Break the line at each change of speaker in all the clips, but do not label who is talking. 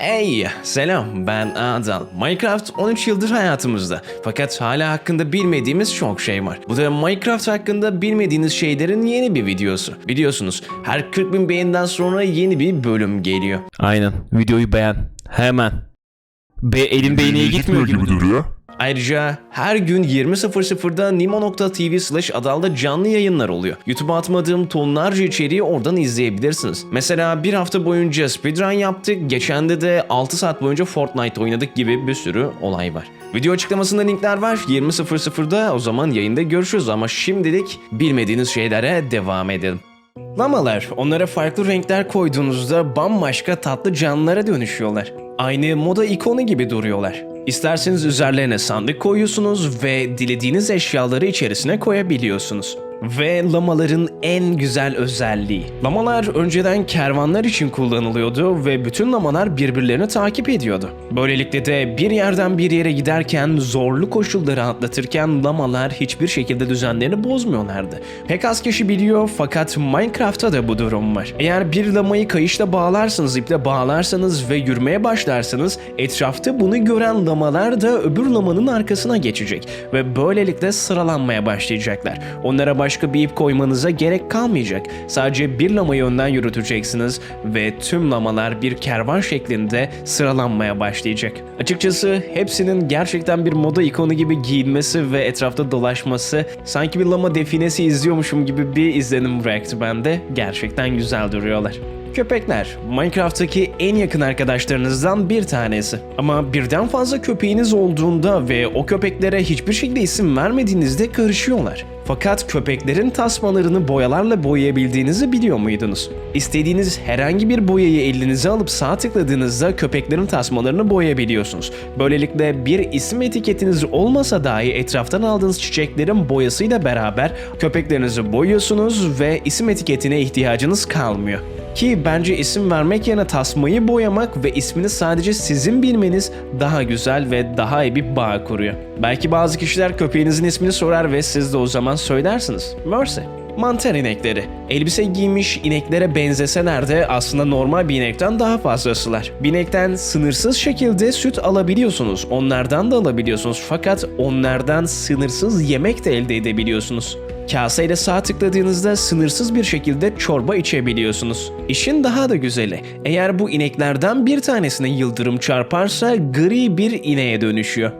Hey, selam ben Adal. Minecraft 13 yıldır hayatımızda. Fakat hala hakkında bilmediğimiz çok şey var. Bu da Minecraft hakkında bilmediğiniz şeylerin yeni bir videosu. Biliyorsunuz her 40 bin beğeniden sonra yeni bir bölüm geliyor.
Aynen. Videoyu beğen. Hemen. Be elin beğeniye gitmiyor gibi.
duruyor.
Ayrıca her gün 20.00'da nimo.tv slash adalda canlı yayınlar oluyor. YouTube'a atmadığım tonlarca içeriği oradan izleyebilirsiniz. Mesela bir hafta boyunca speedrun yaptık, geçende de 6 saat boyunca Fortnite oynadık gibi bir sürü olay var. Video açıklamasında linkler var. 20.00'da o zaman yayında görüşürüz ama şimdilik bilmediğiniz şeylere devam edelim. Lamalar, onlara farklı renkler koyduğunuzda bambaşka tatlı canlılara dönüşüyorlar. Aynı moda ikonu gibi duruyorlar. İsterseniz üzerlerine sandık koyuyorsunuz ve dilediğiniz eşyaları içerisine koyabiliyorsunuz. Ve lamaların en güzel özelliği. Lamalar önceden kervanlar için kullanılıyordu ve bütün lamalar birbirlerini takip ediyordu. Böylelikle de bir yerden bir yere giderken zorlu koşulları atlatırken lamalar hiçbir şekilde düzenlerini bozmuyorlardı. Pek az kişi biliyor fakat Minecraft'ta da bu durum var. Eğer bir lamayı kayışla bağlarsanız, iple bağlarsanız ve yürümeye başlarsanız etrafta bunu gören lamalar da öbür lamanın arkasına geçecek ve böylelikle sıralanmaya başlayacaklar. Onlara başka bir ip koymanıza gerek kalmayacak. Sadece bir lamayı önden yürüteceksiniz ve tüm lamalar bir kervan şeklinde sıralanmaya başlayacak. Açıkçası hepsinin gerçekten bir moda ikonu gibi giyinmesi ve etrafta dolaşması sanki bir lama definesi izliyormuşum gibi bir izlenim bıraktı bende. Gerçekten güzel duruyorlar. Köpekler, Minecraft'taki en yakın arkadaşlarınızdan bir tanesi. Ama birden fazla köpeğiniz olduğunda ve o köpeklere hiçbir şekilde isim vermediğinizde karışıyorlar. Fakat köpeklerin tasmalarını boyalarla boyayabildiğinizi biliyor muydunuz? İstediğiniz herhangi bir boyayı elinize alıp sağ tıkladığınızda köpeklerin tasmalarını boyayabiliyorsunuz. Böylelikle bir isim etiketiniz olmasa dahi etraftan aldığınız çiçeklerin boyasıyla beraber köpeklerinizi boyuyorsunuz ve isim etiketine ihtiyacınız kalmıyor. Ki bence isim vermek yerine tasmayı boyamak ve ismini sadece sizin bilmeniz daha güzel ve daha iyi bir bağ kuruyor. Belki bazı kişiler köpeğinizin ismini sorar ve siz de o zaman söylersiniz. Mercy. Mantar inekleri. Elbise giymiş ineklere benzeseler de aslında normal bir inekten daha fazlasılar. Bir inekten sınırsız şekilde süt alabiliyorsunuz. Onlardan da alabiliyorsunuz. Fakat onlardan sınırsız yemek de elde edebiliyorsunuz. Kaseyle sağ tıkladığınızda sınırsız bir şekilde çorba içebiliyorsunuz. İşin daha da güzeli, eğer bu ineklerden bir tanesine yıldırım çarparsa gri bir ineğe dönüşüyor.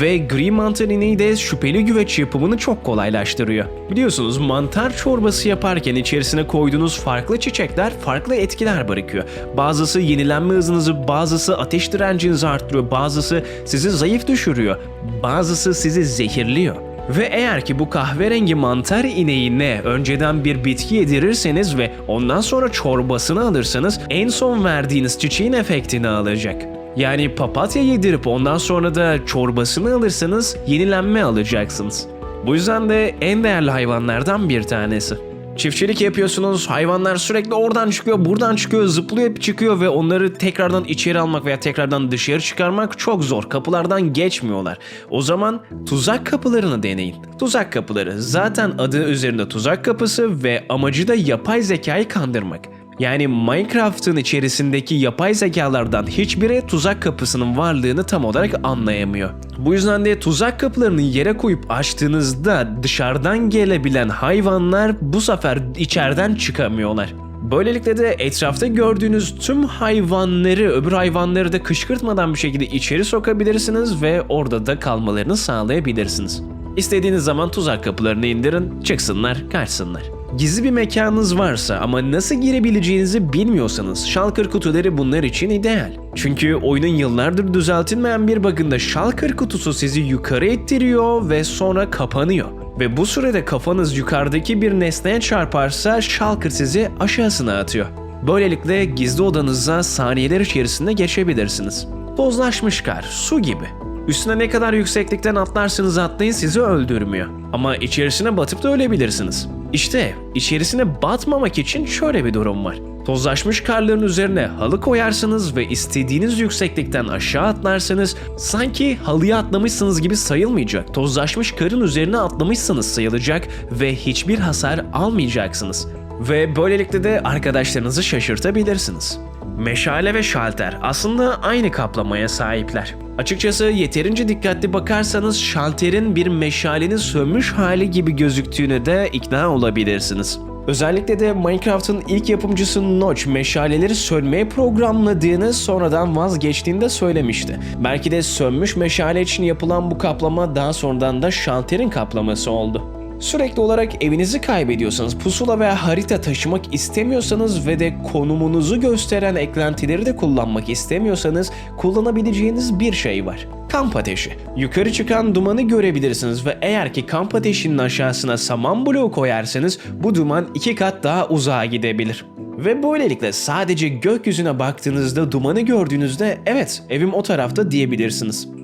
Ve gri mantar ineği de şüpheli güveç yapımını çok kolaylaştırıyor. Biliyorsunuz mantar çorbası yaparken içerisine koyduğunuz farklı çiçekler farklı etkiler bırakıyor. Bazısı yenilenme hızınızı, bazısı ateş direncinizi arttırıyor, bazısı sizi zayıf düşürüyor, bazısı sizi zehirliyor. Ve eğer ki bu kahverengi mantar ineğine önceden bir bitki yedirirseniz ve ondan sonra çorbasını alırsanız en son verdiğiniz çiçeğin efektini alacak. Yani papatya yedirip ondan sonra da çorbasını alırsanız yenilenme alacaksınız. Bu yüzden de en değerli hayvanlardan bir tanesi. Çiftçilik yapıyorsunuz, hayvanlar sürekli oradan çıkıyor, buradan çıkıyor, zıplıyor çıkıyor ve onları tekrardan içeri almak veya tekrardan dışarı çıkarmak çok zor. Kapılardan geçmiyorlar. O zaman tuzak kapılarını deneyin. Tuzak kapıları zaten adı üzerinde tuzak kapısı ve amacı da yapay zekayı kandırmak. Yani Minecraft'ın içerisindeki yapay zekalardan hiçbiri tuzak kapısının varlığını tam olarak anlayamıyor. Bu yüzden de tuzak kapılarını yere koyup açtığınızda dışarıdan gelebilen hayvanlar bu sefer içeriden çıkamıyorlar. Böylelikle de etrafta gördüğünüz tüm hayvanları, öbür hayvanları da kışkırtmadan bir şekilde içeri sokabilirsiniz ve orada da kalmalarını sağlayabilirsiniz. İstediğiniz zaman tuzak kapılarını indirin, çıksınlar, kaçsınlar. Gizli bir mekanınız varsa ama nasıl girebileceğinizi bilmiyorsanız Shulker kutuları bunlar için ideal. Çünkü oyunun yıllardır düzeltilmeyen bir bug'ında Shulker kutusu sizi yukarı ittiriyor ve sonra kapanıyor. Ve bu sürede kafanız yukarıdaki bir nesneye çarparsa Shulker sizi aşağısına atıyor. Böylelikle gizli odanıza saniyeler içerisinde geçebilirsiniz. Tozlaşmış kar, su gibi. Üstüne ne kadar yükseklikten atlarsanız atlayın sizi öldürmüyor. Ama içerisine batıp da ölebilirsiniz. İşte içerisine batmamak için şöyle bir durum var. Tozlaşmış karların üzerine halı koyarsınız ve istediğiniz yükseklikten aşağı atlarsanız sanki halıya atlamışsınız gibi sayılmayacak. Tozlaşmış karın üzerine atlamışsınız sayılacak ve hiçbir hasar almayacaksınız. Ve böylelikle de arkadaşlarınızı şaşırtabilirsiniz. Meşale ve şalter aslında aynı kaplamaya sahipler. Açıkçası yeterince dikkatli bakarsanız şalterin bir meşalenin sönmüş hali gibi gözüktüğüne de ikna olabilirsiniz. Özellikle de Minecraft'ın ilk yapımcısı Notch meşaleleri sönmeye programladığını sonradan vazgeçtiğinde söylemişti. Belki de sönmüş meşale için yapılan bu kaplama daha sonradan da şalterin kaplaması oldu. Sürekli olarak evinizi kaybediyorsanız, pusula veya harita taşımak istemiyorsanız ve de konumunuzu gösteren eklentileri de kullanmak istemiyorsanız kullanabileceğiniz bir şey var. Kamp ateşi. Yukarı çıkan dumanı görebilirsiniz ve eğer ki kamp ateşinin aşağısına saman bloğu koyarsanız bu duman iki kat daha uzağa gidebilir. Ve böylelikle sadece gökyüzüne baktığınızda dumanı gördüğünüzde evet evim o tarafta diyebilirsiniz.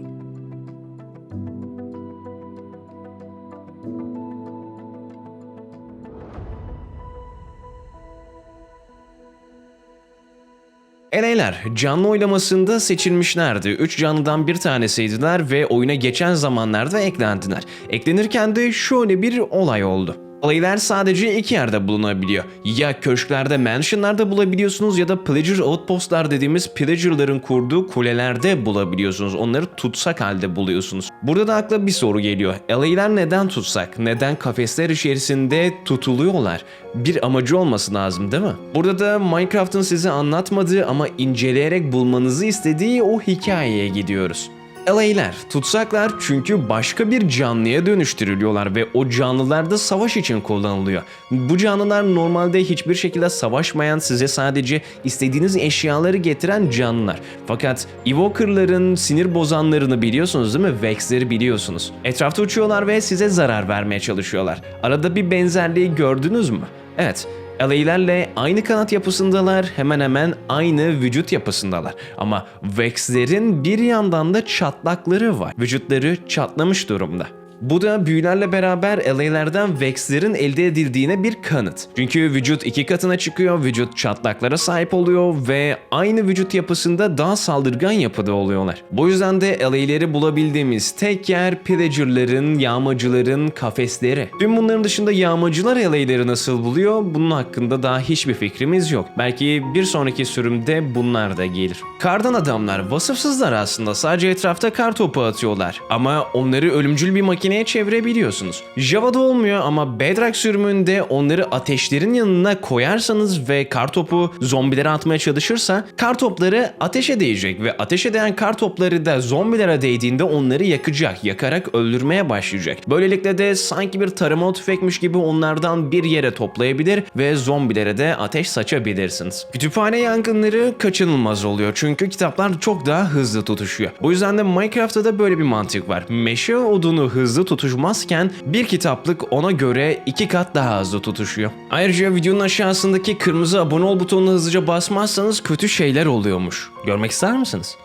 Eleyler canlı oylamasında seçilmişlerdi. Üç canlıdan bir tanesiydiler ve oyuna geçen zamanlarda eklendiler. Eklenirken de şöyle bir olay oldu. Aleyler sadece iki yerde bulunabiliyor. Ya köşklerde, mansionlarda bulabiliyorsunuz ya da pleasure outpostlar dediğimiz pillager'ların kurduğu kulelerde bulabiliyorsunuz. Onları tutsak halde buluyorsunuz. Burada da akla bir soru geliyor. Aleyler neden tutsak? Neden kafesler içerisinde tutuluyorlar? Bir amacı olması lazım değil mi? Burada da Minecraft'ın size anlatmadığı ama inceleyerek bulmanızı istediği o hikayeye gidiyoruz. LA'ler, tutsaklar çünkü başka bir canlıya dönüştürülüyorlar ve o canlılar da savaş için kullanılıyor. Bu canlılar normalde hiçbir şekilde savaşmayan size sadece istediğiniz eşyaları getiren canlılar. Fakat Evoker'ların sinir bozanlarını biliyorsunuz değil mi? Vex'leri biliyorsunuz. Etrafta uçuyorlar ve size zarar vermeye çalışıyorlar. Arada bir benzerliği gördünüz mü? Evet, LA'lerle aynı kanat yapısındalar, hemen hemen aynı vücut yapısındalar. Ama Vex'lerin bir yandan da çatlakları var. Vücutları çatlamış durumda. Bu da büyülerle beraber LA'lerden Vex'lerin elde edildiğine bir kanıt. Çünkü vücut iki katına çıkıyor, vücut çatlaklara sahip oluyor ve aynı vücut yapısında daha saldırgan yapıda oluyorlar. Bu yüzden de LA'leri bulabildiğimiz tek yer pillager'ların, yağmacıların kafesleri. Tüm bunların dışında yağmacılar LA'leri nasıl buluyor? Bunun hakkında daha hiçbir fikrimiz yok. Belki bir sonraki sürümde bunlar da gelir. Kardan adamlar vasıfsızlar aslında. Sadece etrafta kar topu atıyorlar. Ama onları ölümcül bir makineye çevirebiliyorsunuz. Java'da olmuyor ama Bedrock sürümünde onları ateşlerin yanına koyarsanız ve kar topu zombilere atmaya çalışırsa kar topları ateşe değecek ve ateşe değen kar topları da zombilere değdiğinde onları yakacak, yakarak öldürmeye başlayacak. Böylelikle de sanki bir taramalı tüfekmiş gibi onlardan bir yere toplayabilir ve zombilere de ateş saçabilirsiniz. Kütüphane yangınları kaçınılmaz oluyor çünkü kitaplar çok daha hızlı tutuşuyor. Bu yüzden de Minecraft'ta da böyle bir mantık var. Meşe odunu hızlı tutuşmazken bir kitaplık ona göre iki kat daha hızlı tutuşuyor. Ayrıca videonun aşağısındaki kırmızı abone ol butonuna hızlıca basmazsanız kötü şeyler oluyormuş. Görmek ister misiniz?